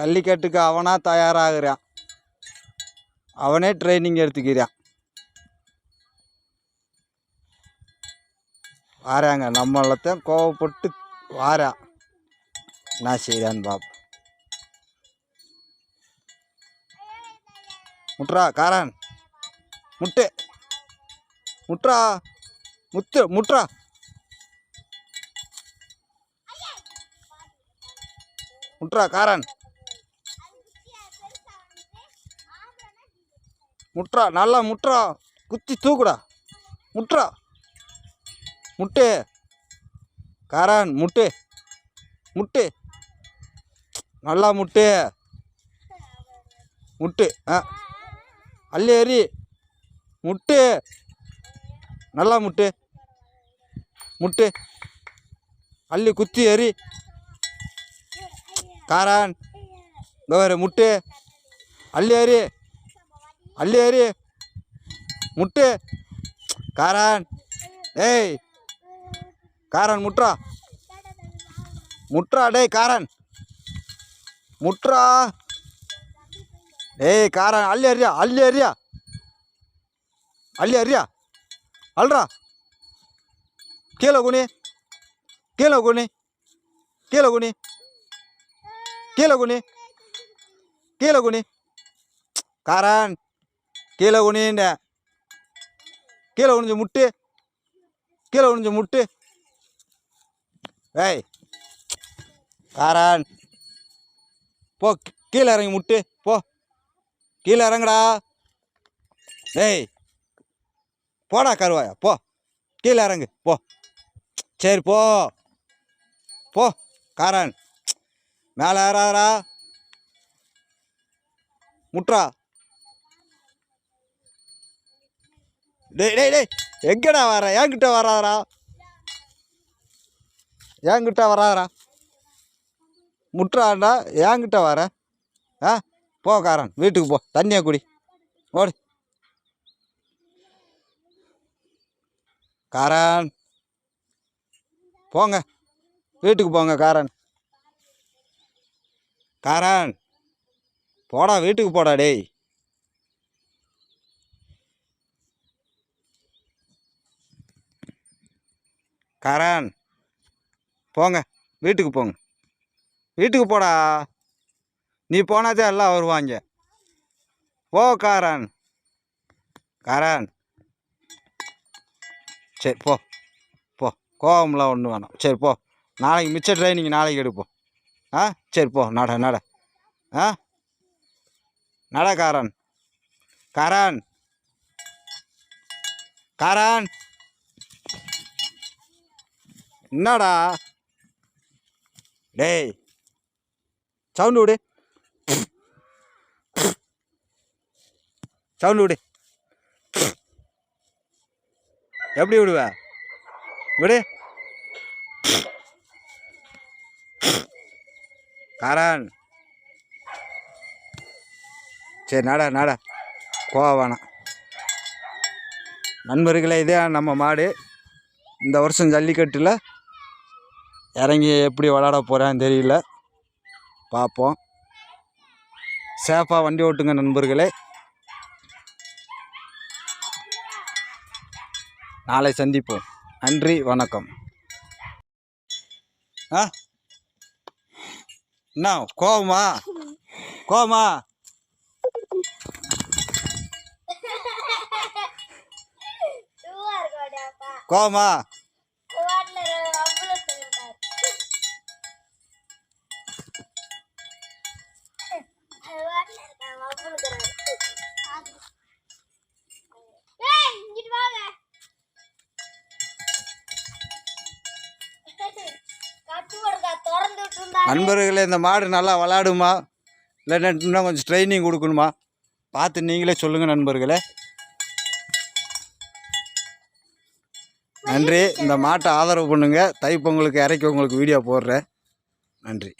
ஜல்லிக்கட்டுக்கு அவனாக தயாராகிறான். அவனே ட்ரைனிங் எடுத்துக்கிறான். வாராங்க நம்மளத்தான் கோவப்பட்டு வாரா என்ன செய்யான்னு பாப்போம். முட்ரா காரன். முட்டு. முட்ரா முத்து முட்ரா. முட்ரா காரன். முட்ரா நல்லா முட்ரா குத்தி தூக்குடா. முட்ரா முட்டு. காரன் முட்டு. முட்டு. நல்லா முட்டு. முட்டு ஆ. அள்ளி எறி முட்டு. நல்லா முட்டு. முட்டு. அள்ளி குத்தி எறி காரான் கௌர முட்டு. அள்ளி எறி அள்ளி முட்டு. காரான். ஏய் காரன் முட்ரா முட்ரா டேய் காரன். முட்ரா ஏய் காரன் அள்ளி அறியா அள்ளி அறியா அள்ளி அறியா அல்றா கீழே குனி. கீழே குனி. கீழே குனி. கீழே குனி. கீழே குனி. காரன். கீழே குனின்ற கீழே குனிஞ்சு முட்டு. கீழே குனிஞ்சு முட்டு. ஏய். காரன். போ கீழே இறங்கி முட்டு. போ. கீழே இறங்குடா. ஏய். போடா கருவாயா. போ. கீழே இறங்கு. போ. சரி போ. போ காரன். மேலே ஏறாதரா முட்டுறா. டேய் டேய் டேய் எங்கடா வர என்கிட்ட வராதரா என்கிட்ட வராதரா முட்றாண்டா என்கிட்ட வர. ஆ போ காரன் வீட்டுக்கு போ. தண்ணியை குடி. ஓடு. காரன். போங்க. வீட்டுக்கு போங்க காரன். காரன். போடா வீட்டுக்கு போடா டேய். கரண் போங்க. வீட்டுக்கு போங்க. வீட்டுக்கு போடா. நீ போனாதான் எல்லாம் வருவாங்க. போ காரன் காரன் சரி போ. போ. கோவம்லாம் ஒன்றும் வேணாம். சரி போ. நாளைக்கு மிச்ச ட்ரைனிங் நாளைக்கு எடுப்போம். ஆ? சரி போ. நட நட. ஆ? நட காரன் காரன் காரன் என்னடா? டேய் சவுண்டு விடு. சவுண்டு விடு. எப்படி விடுவ? விடு. காரன் சரி நாடா நாடா. கோவ வேணாம். நண்பர்களே இதே நம்ம மாடு. இந்த வருஷம் ஜல்லிக்கட்டில் இறங்கி எப்படி விளாட போகிறான்னு தெரியல. பார்ப்போம். சேஃபாக வண்டி ஓட்டுங்க நண்பர்களே. நாளை சந்திப்போம். நன்றி வணக்கம். ஆ? என்ன கோவமா? கோவமா? கோவமா? நண்பர்களே இந்த மாடு நல்லா விளாடுமா? இல்லைன்னா இன்னும் கொஞ்சம் ட்ரைனிங் கொடுக்கணுமா? பார்த்து நீங்களே சொல்லுங்கள் நண்பர்களே. நன்றி. இந்த மாட்டை ஆதரவு பண்ணுங்கள் தைப்பொங்கலுக்கு இறக்கி உங்களுக்கு வீடியோ போடுறேன். நன்றி.